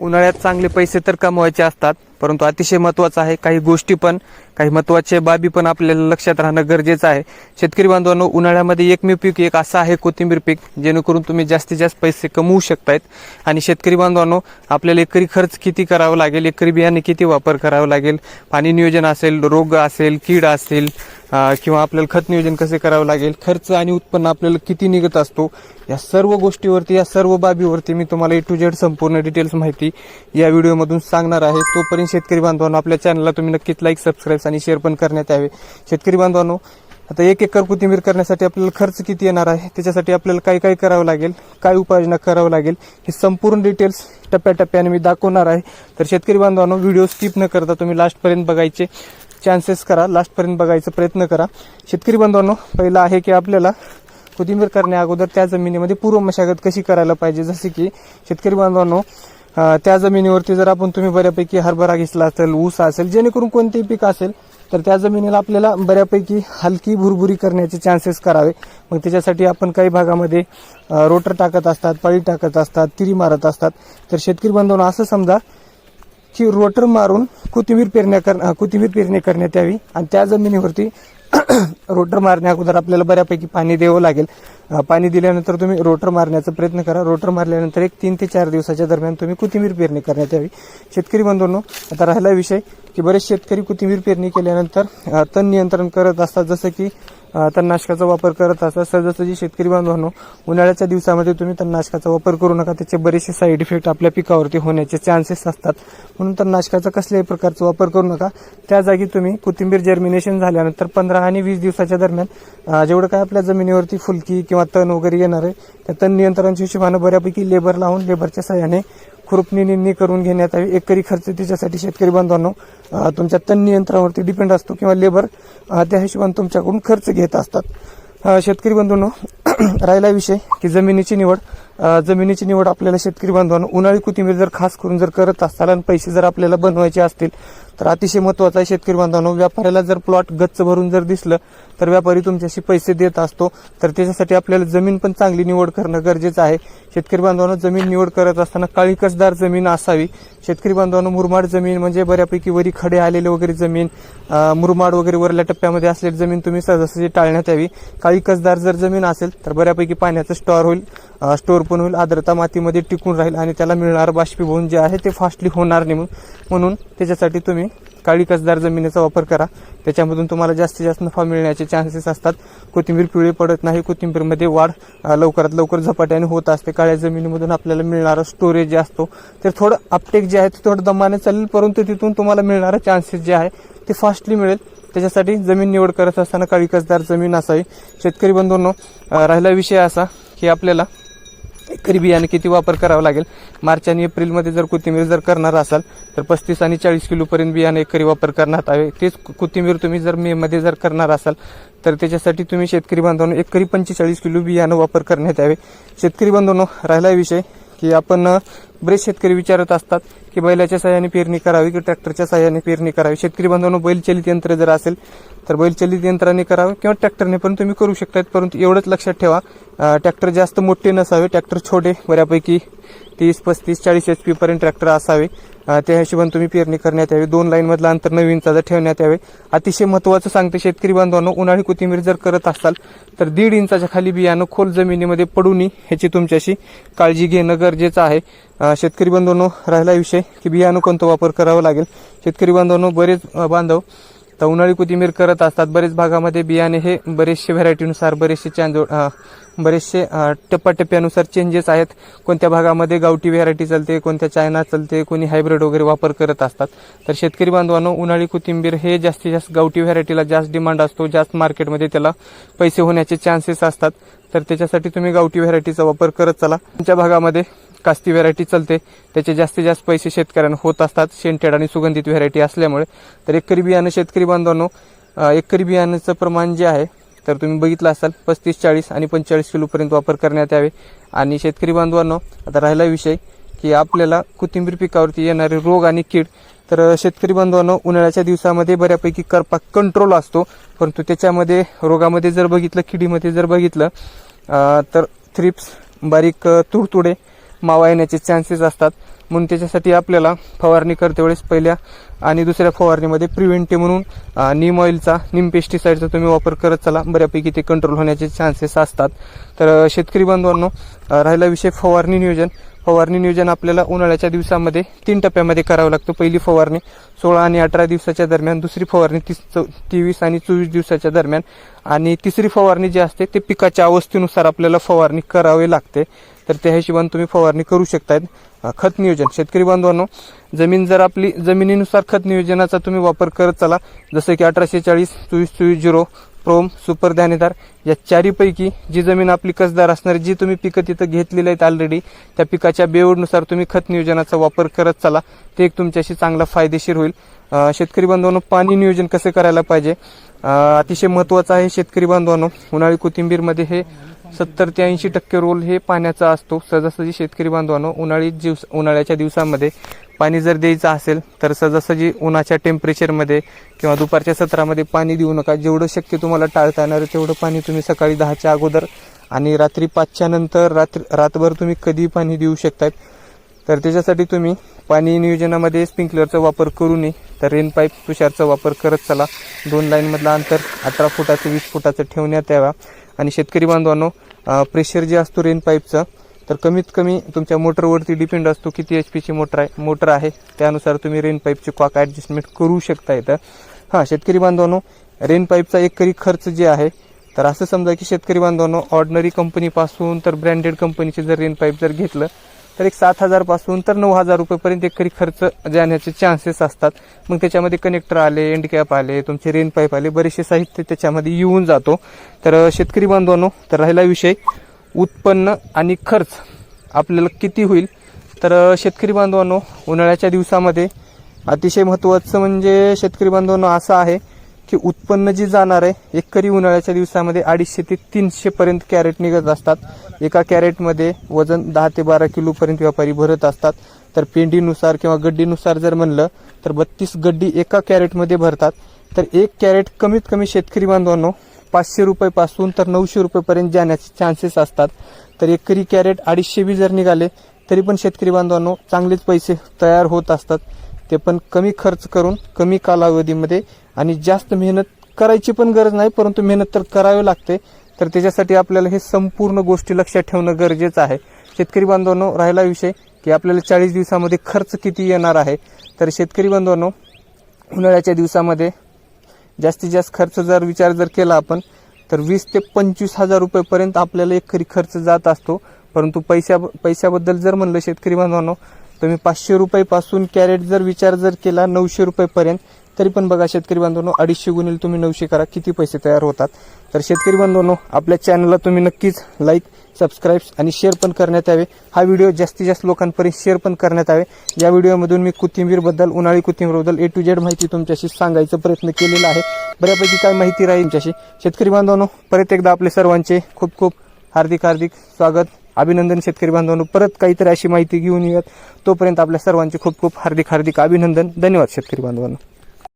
उन्हाळ्यात चांगले पैसे तर कमवायचे असतात. परंतु अतिशय महत्त्वाचं आहे. काही गोष्टी पण काही महत्त्वाचे बाबी पण आपल्याला लक्षात राहणं गरजेचं आहे. शेतकरी बांधवांनो उन्हाळ्यामध्ये एकमेव पीक एक असं आहे कोथिंबीर पीक जेणेकरून तुम्ही जास्तीत जास्त पैसे कमवू शकतायत. आणि शेतकरी बांधवांनो आपल्याला एकरी खर्च किती करावा लागेल एकरी बियाणे किती वापर करावा लागेल पाणी नियोजन असेल रोग असेल कीड असेल किंवा आपल्याला खत नियोजन कसे करावं लागेल खर्च आणि उत्पन्न आपल्याला किती निघत असतो या सर्व गोष्टीवरती या सर्व बाबीवरती मी तुम्हाला ए टू झेड संपूर्ण डिटेल्स माहिती या व्हिडिओमधून सांगणार आहे. तोपर्यंत शेतकरी बांधवांनो आपल्या चॅनलला तुम्ही नक्कीच लाईक सबस्क्राईब आणि शेअर पण करण्यात यावे. शेतकरी बांधवांनो आता एक एकर कोथिंबीर करण्यासाठी आपल्याला खर्च किती येणार आहे? त्याच्यासाठी आपल्याला काय काय करावं लागेल? काय उपाययोजना करावं लागेल? हे संपूर्ण डिटेल्स टप्प्याटप्प्याने मी दाखवणार आहे. तर शेतकरी बांधवांनो व्हिडिओ स्किप न करता तुम्ही लास्टपर्यंत बघायचे चान्सेस करा. लास्टपर्यंत बघायचा प्रयत्न करा. शेतकरी बांधवांनो पहिलं आहे की आपल्याला कोथिंबीर करण्या अगोदर त्या जमिनीमध्ये पूर्व मशागत कशी करायला पाहिजे? जसे की शेतकरी बांधवांनो त्या जमिनीवरती जर आपण तुम्ही बऱ्यापैकी हरभरा घेतला असेल ऊस असेल जेणेकरून कोणतेही पीक असेल तर त्या जमिनीला आपल्याला बऱ्यापैकी हलकी भुरभुरी करण्याचे चान्सेस करावे. मग त्याच्यासाठी आपण काही भागामध्ये रोटर टाकत असतात पळी टाकत असतात तिरी मारत असतात. तर शेतकरी बांधवांना असं समजा की रोटर मारून कोथिंबीर पेरण्या कर कोथिंबीर पेरणी करण्यात यावी आणि त्या जमिनीवरती रोटर मारण्या अगोदर आपल्याला बऱ्यापैकी पाणी द्यावं लागेल. पाणी दिल्यानंतर तुम्ही रोटर मारण्याचा प्रयत्न करा. रोटर मारल्यानंतर एक तीन ते चार दिवसाच्या दरम्यान तुम्ही कोथिंबीर पेरणी करण्यात यावी. शेतकरी बंधूंनो आता राहिला विषय. की बरेच शेतकरी कोथिंबीर पेरणी केल्यानंतर तण नियंत्रण करत असतात. जसं की तणनाशकाचा वापर करत असतात. सहजासहजी शेतकरी बांधवांनो उन्हाळ्याच्या दिवसामध्ये तुम्ही तणनाशकाचा वापर करू नका. त्याचे बरेचसे साईड इफेक्ट आपल्या पिकावरती होण्याचे चान्सेस असतात. म्हणून तणनाशकाचा कसल्याही प्रकारचा वापर करू नका. त्या जागी तुम्ही कोथिंबीर जर्मिनेशन झाल्यानंतर पंधरा आणि वीस दिवसाच्या दरम्यान जेवढं काय आपल्या जमिनीवरती फुलकी किंवा तण वगैरे येणार आहे त्या तण नियंत्रणाच्या हिशोबानं बऱ्यापैकी लेबर लावून लेबरच्या सहाय्याने खुरपणी निंदणी करून घेण्यात यावी. एकरी खर्च त्याच्यासाठी शेतकरी बांधवांनो तुमच्या तण नियंत्रणावरती डिपेंड असतो किंवा लेबर त्या हिशोबाने तुमच्याकडून खर्च घेत असतात. शेतकरी बंधूंनो राहिला विषय की जमिनीची निवड. जमिनीची निवड आपल्याला शेतकरी बांधवांना उन्हाळी कोथिंबीर जर खास करून जर करत असताना आणि पैसे जर आपल्याला बनवायचे असतील तर अतिशय महत्वाचं आहे शेतकरी बांधवांनो व्यापाऱ्याला जर प्लॉट गच्च भरून जर दिसलं तर व्यापारी तुमच्याशी पैसे देत असतो. तर त्याच्यासाठी आपल्याला जमीन पण चांगली निवड करणं गरजेचं आहे. शेतकरी बांधवांनो जमीन निवड करत असताना काळी कसदार जमीन असावी. शेतकरी बांधवांनो मुरमाड जमीन म्हणजे बऱ्यापैकी वरी खडे आलेले वगैरे जमीन मुरमाड वगैरे वरल्या टप्प्यामध्ये असलेली जमीन तुम्ही सहजासहजी टाळण्यात यावी. काळी कसदार जर जमीन असेल तर बऱ्यापैकी पाण्याचं स्टॉर होईल. स्टोअर पण होईल आर्द्रता मातीमध्ये टिकून राहील आणि त्याला मिळणारं बाष्पीभवन जे आहे ते फास्टली होणार नाही म्हणून- म्हणून त्याच्यासाठी तुम्ही काळी कसदार जमिनीचा वापर करा. त्याच्यामधून तुम्हाला जास्तीत जास्त नफा मिळण्याचे चान्सेस असतात. कोथिंबीर पिवळी पडत नाही कोथिंबीरमध्ये वाढ लवकरात लवकर झपाट्याने होत असते. काळ्या जमिनीमधून आपल्याला मिळणारा स्टोरेज जे असतो तर थोडं अपटेक जे आहे ते थोडं दमाने चालेल परंतु तिथून तुम्हाला मिळणारं चान्सेस जे आहे ते फास्टली मिळेल. त्याच्यासाठी जमीन निवड करत असताना काळी कसदार जमीन असावी. शेतकरी बंधूंनो राहिला विषय असा की आपल्याला एकरी बियाणे किती वापर करावा लागेल? मार्च आणि एप्रिलमध्ये जर कोथिंबीर जर करणार असाल तर पस्तीस आणि चाळीस किलोपर्यंत बियाणे एकरी वापर करण्यात हवे तेच कोथिंबीर तुम्ही जर मेमध्ये जर करणार असाल तर त्याच्यासाठी तुम्ही शेतकरी बांधवांनो एकरी पंचेचाळीस किलो बियाणं वापर करण्यात यावे. शेतकरी बांधवांनो राहिला विषय की आपण बरेच शेतकरी विचारत असतात की बैलाच्या सहाय्याने पेरणी करावी की ट्रॅक्टरच्या सहाय्याने पेरणी करावी? शेतकरी बांधवांनो बैलचलित यंत्र जर असेल तर बैलचलित यंत्राने करावे किंवा ट्रॅक्टरने पण तुम्ही करू शकतात परंतु एवढंच लक्षात ठेवा ट्रॅक्टर जास्त मोठे नसावे ट्रॅक्टर छोटे बऱ्यापैकी तीस पस्तीस चाळीस एच पी पर्यंत ट्रॅक्टर असावे. त्या हिशोबाने तुम्ही पेरणी करण्यात यावी. दोन लाईनमधलं अंतर नवीन इंचाचं ठेवण्यात यावे. अतिशय महत्वाचं सांगते शेतकरी बांधवांनो उन्हाळी कोथिंबीर जर करत असाल तर दीड इंचाच्या खाली बियाणं खोल जमिनीमध्ये पडू नये ह्याची तुमच्याशी काळजी घेणं गरजेचं आहे. शेतकरी बांधवांनो राहिला विषय की बियाणं कोणतं वापर करावं लागेल. शेतकरी बांधवांनो बरेच बांधव तर उन्हाळी कोथिंबीर करत असतात. बरेच भागामध्ये बियाणे हे बरेचसे व्हरायटीनुसार बरेचसे चांदो बरेचसे टप्प्याटप्प्यानुसार चेंजेस आहेत. कोणत्या भागामध्ये गावठी व्हरायटी चालते कोणत्या चायना चालते कोणी हायब्रिड वगैरे वापर करत असतात. तर शेतकरी बांधवांनो उन्हाळी कोथिंबीर हे जास्तीत जास्त गावठी व्हरायटीला जास्त डिमांड असतो. जास्त मार्केटमध्ये त्याला पैसे होण्याचे चान्सेस असतात. तर त्याच्यासाठी तुम्ही गावठी व्हरायटीचा वापर करत चला. तुमच्या भागामध्ये कास्ती व्हरायटी चालते. त्याचे जास्तीत जास्त पैसे शेतकऱ्यांना होत असतात. शेंटेड आणि सुगंधित व्हरायटी असल्यामुळे. तर एकरी बियाणं शेतकरी बांधवांनो एकरी बियाण्याचं प्रमाण जे आहे तर तुम्ही बघितलं असाल पस्तीस चाळीस आणि पंचेचाळीस किलोपर्यंत वापर करण्यात यावे. आणि शेतकरी बांधवांनो आता राहिला विषय की आपल्याला कोथिंबीर पिकावरती येणारे रोग आणि कीड तर शेतकरी बांधवांनो उन्हाळ्याच्या दिवसामध्ये बऱ्यापैकी करपा कंट्रोल असतो. परंतु त्याच्यामध्ये रोगामध्ये जर बघितलं किडीमध्ये जर बघितलं तर थ्रिप्स बारीक तुडतुडे मावा येण्याचे चान्सेस असतात. म्हणून त्याच्यासाठी आपल्याला फवारणी करते वेळेस पहिल्या आणि दुसऱ्या फवारणीमध्ये प्रिव्हेंटिव्ह म्हणून नीम ऑइलचा नीम पेस्टिसाईडचा तुम्ही वापर करत चला. बऱ्यापैकी ते कंट्रोल होण्याचे चान्सेस असतात. तर शेतकरी बांधवांनो राहिला विषय फवारणी नियोजन. फवारणी नियोजन आपल्याला उन्हाळ्याच्या दिवसामध्ये तीन टप्प्यामध्ये करावं लागतं. पहिली फवारणी सोळा आणि अठरा दिवसाच्या दरम्यान दुसरी फवारणी तीस तेवीस आणि चोवीस दिवसाच्या दरम्यान आणि तिसरी फवारणी जी असते ते पिकाच्या अवस्थेनुसार आपल्याला फवारणी करावी लागते. तर त्या हिशोबाने तुम्ही फवारणी करू शकतायत. खत नियोजन. शेतकरी बांधवांनो जमीन जर आपली जमिनीनुसार खत नियोजनाचा तुम्ही वापर करत चला जसं की अठराशे चाळीस चोवीस चोवीस झिरो प्रोम सुपर दाणेदार या चारीपैकी जी जमीन आपली कसदार असणार जी तुम्ही पिकं तिथं घेतलेली आहेत ऑलरेडी त्या पिकाच्या बेवडनुसार तुम्ही खत नियोजनाचा वापर करत चला. ते एक तुमच्याशी चांगला फायदेशीर होईल. शेतकरी बांधवांनो पाणी नियोजन कसं करायला पाहिजे? अतिशय महत्त्वाचं आहे शेतकरी बांधवांनो उन्हाळी कोथिंबीरमध्ये हे सत्तर ते ऐंशी टक्के रोल हे पाण्याचा असतो. सहजासहजी शेतकरी बांधवांनो उन्हाळी दिवस उन्हाळ्याच्या दिवसामध्ये पाणी जर द्यायचं असेल तर सहजासहजी उन्हाच्या टेम्परेचरमध्ये किंवा दुपारच्या सत्रामध्ये पाणी देऊ नका. जेवढं शक्य तुम्हाला टाळता येणार तेवढं पाणी तुम्ही सकाळी दहाच्या अगोदर आणि रात्री पाचच्या नंतर रात्र रातभर तुम्ही कधीही पाणी देऊ शकतात तर त्याच्यासाठी तुम्ही पाणी नियोजनामध्ये स्प्रिंकलरचा वापर करू नये. तर रेन पाईप तुषारचा वापर करत चला. दोन लाईनमधला अंतर अठरा फुटाचं वीस फुटाचं ठेवण्यात यावा. आणि शेतकरी बांधवांनो प्रेशर जे असतो रेन पाईपचं तर कमीत कमी तुमच्या मोटरवरती डिपेंड असतो किती एच पीची मोटर आहे मोटर आहे. त्यानुसार तुम्ही रेन पाईपची कॉक ॲडजस्टमेंट करू शकता येतं हां शेतकरी बांधवांनो रेन पाईपचा एकरी खर्च जे आहे तर असं समजा की शेतकरी बांधवांनो ऑर्डनरी कंपनीपासून तर ब्रँडेड कंपनीचे जर रेन पाईप जर घेतलं तर एक सात हजारपासून तर नऊ हजार रुपयेपर्यंत एकरी खर्च जाण्याचे चान्सेस असतात. मग त्याच्यामध्ये कनेक्टर आले एंड कॅप आले तुमचे रेन पाईप आले बरेचसे साहित्य त्याच्यामध्ये येऊन जातो. तर शेतकरी बांधवांनो तर राहिला विषय. उत्पन्न आणि खर्च आपल्याला किती होईल? तर शेतकरी बांधवांनो उन्हाळ्याच्या दिवसामध्ये अतिशय महत्त्वाचं म्हणजे शेतकरी बांधवांनो असं आहे की उत्पन्न जी जाणार आहे एकरी उन्हाळ्याच्या दिवसामध्ये अडीचशे ते तीनशेपर्यंत कॅरेट निघत असतात. एका कॅरेटमध्ये वजन दहा ते बारा किलोपर्यंत व्यापारी भरत असतात. तर पेंडीनुसार किंवा गड्डीनुसार जर म्हणलं तर बत्तीस गड्डी एका कॅरेटमध्ये भरतात. तर एक कॅरेट कमीत कमी शेतकरी बांधवांनो पाचशे रुपयेपासून तर नऊशे रुपयेपर्यंत जाण्याचे चान्सेस असतात. तर एकरी कॅरेट अडीचशे बी जर निघाले तरी पण शेतकरी बांधवांनो चांगलेच पैसे तयार होत असतात. ते पण कमी खर्च करून कमी कालावधीमध्ये आणि जास्त मेहनत करायची पण गरज नाही परंतु मेहनत तर करावी लागते. तर त्याच्यासाठी आपल्याला हे संपूर्ण गोष्टी लक्षात ठेवणं गरजेचं आहे. शेतकरी बांधवांनो राहिला विषय की आपल्याला चाळीस दिवसामध्ये खर्च किती येणार आहे. तर शेतकरी बांधवांनो उन्हाळ्याच्या दिवसामध्ये जास्तीत जास्त खर्च जर विचार जर केला आपण तर वीस ते पंचवीस हजार रुपयेपर्यंत आपल्याला एकरी खर्च जात असतो. परंतु पैशा पैशाबद्दल जर म्हणलं शेतकरी बांधवांनो तुम्ही पाचशे रुपयेपासून कॅरेट जर विचार जर केला नऊशे रुपयेपर्यंत तरी पण बघा शेतकरी बांधवांनो अडीचशे गुणिले तुम्ही नऊशे करा किती पैसे तयार होतात. तर शेतकरी बांधवांनो आपल्या चॅनलला तुम्ही नक्कीच लाईक सबस्क्राईब्स आणि शेअर पण करण्यात यावे. हा व्हिडिओ जास्तीत जास्त लोकांपर्यंत शेअर पण करण्यात यावे. या व्हिडिओमधून मी कोथिंबीरबद्दल उन्हाळी कोथिंबीरबद्दल ए टू जेड माहिती तुमच्याशी सांगायचा प्रयत्न केलेला आहे. बऱ्यापैकी काय माहिती राहील तुमच्याशी? शेतकरी बांधवांनो परत एकदा आपले सर्वांचे खूप खूप हार्दिक हार्दिक स्वागत अभिनंदन शेतकरी बांधवांनो. परत काहीतरी अशी माहिती घेऊन येऊयात. तोपर्यंत आपल्या सर्वांचे खूप खूप हार्दिक हार्दिक अभिनंदन. धन्यवाद शेतकरी बांधवांनो.